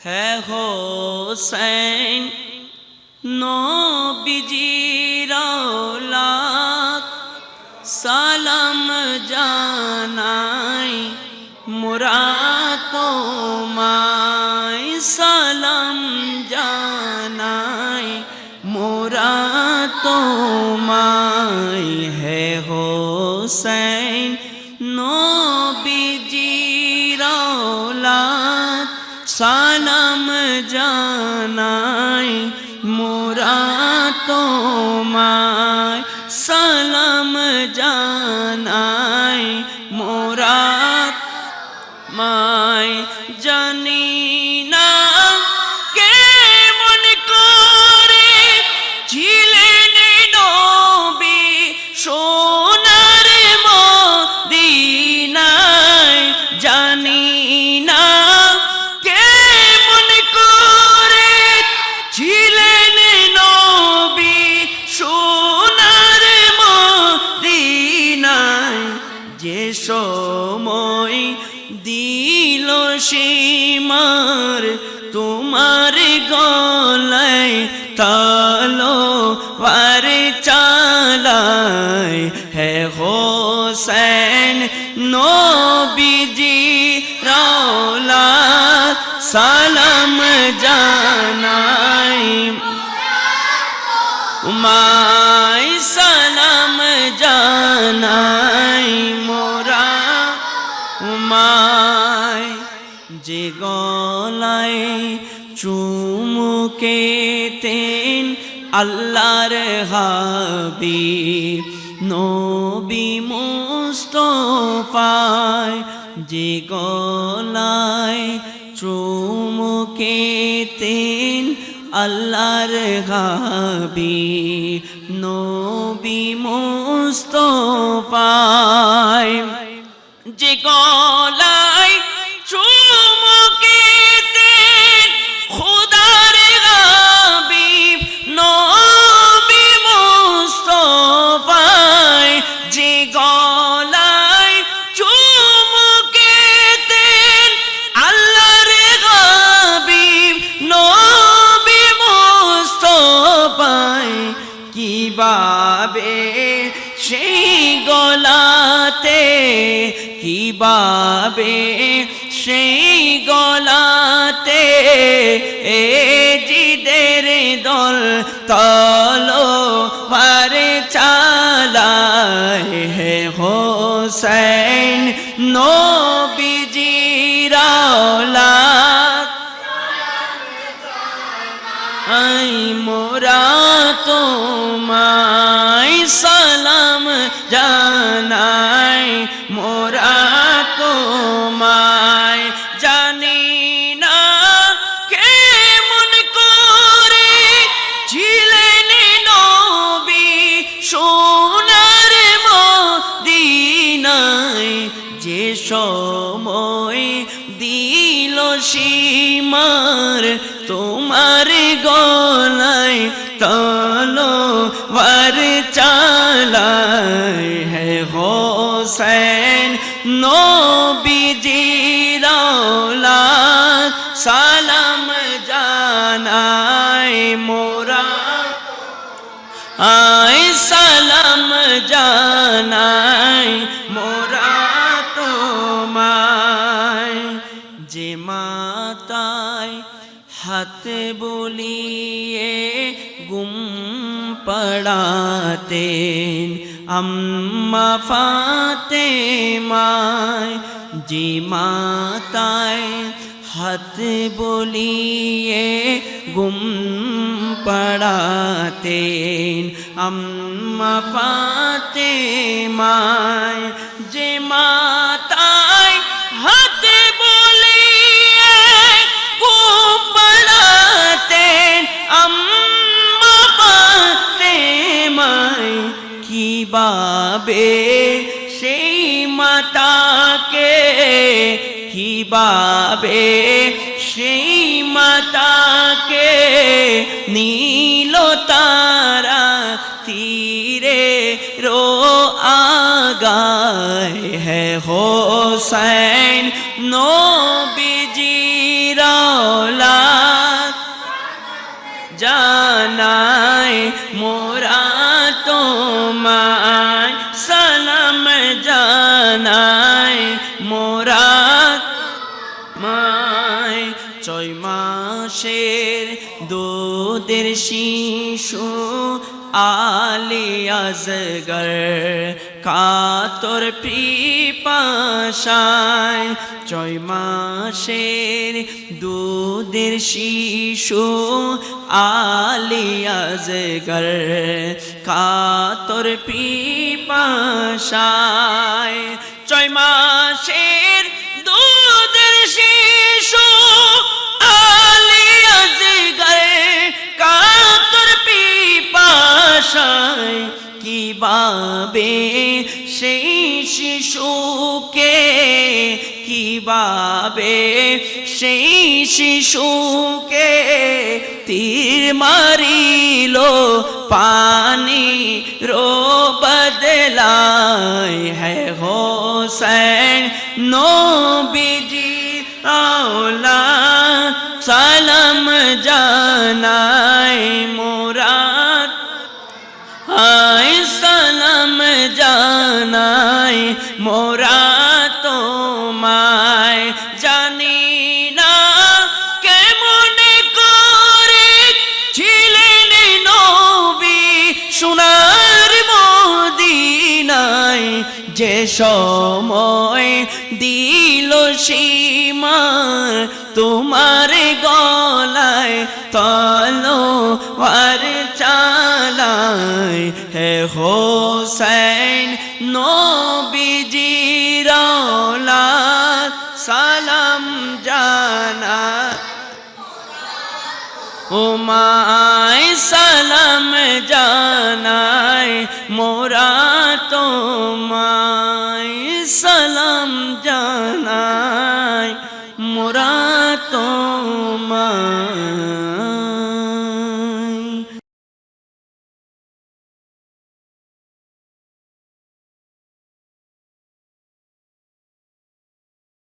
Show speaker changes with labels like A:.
A: হ্যাঁ হোসেন নবীজির সালাম জানাই মোরা তোমায় সালাম জানাই মোরা তোমায় হে হোসেন। সালাম জানাই মোরা তোমায়। সালাম জানাই মোরা মাই জানি সময় দিল সীমার, তোমার গলায় তালো বার চালায়। হে হোসেন নবীজি রাওলা সালাম জানাই। মাই সালাম জানাই। চুমুকে তেন আল্লাহর হাবি নবী মুস্তফায় যে গলায় চুমুকে তেন আল্লাহর হাবি নবী মুস্তফায় যে গলায় কীভাবে সেই গলাতে কীভাবে সেই গলাতে এ জিদের দল তলো আই মোরা তোমায় সালাম জানাই, মোরা তোমায় জানি না কেমন করে ছিলেন নবী সোনার মদিনায় যে সময় দিল সীমার তোমার গলায় তলো বার চালায় হে হোসেন নবীজিরাওলা সালাম জানাই মোরা। আয় সালাম জানাই মোরা তোমায়। যে হাতে বলিয়ে গুম পড়াতেন। আম্মা ফাতে মায় যে মাতায় হাত বলিয়ে গুম পড়াতেন। আম্মা ফাতে মায় যে মাতায় মাতাকে কীভাবে সেই মাতাকে নীল তারা তীরে রো আগায় হ্যাঁ হোসেন নবীজির আলী আজগর কাতর পিপাসায় ছয় মাসের দুধের শিশু আলী আজগর কাতর পিপাসায় ছয় মাসের কীভাবে সেই শিশুকে কীভাবে? সেই শিশুকে তীর মারিল, পানি রো বদলায় है হোসেন নবীজি, আওলা সালাম জানাই মুরাদ। আয় সময় দিল সীমা তোমার গলায় তলো আর চালায়। হে হোসেন নবীজিরা সালাম জানা। উমায় সালাম জানায় মোরা মোরা তোমায়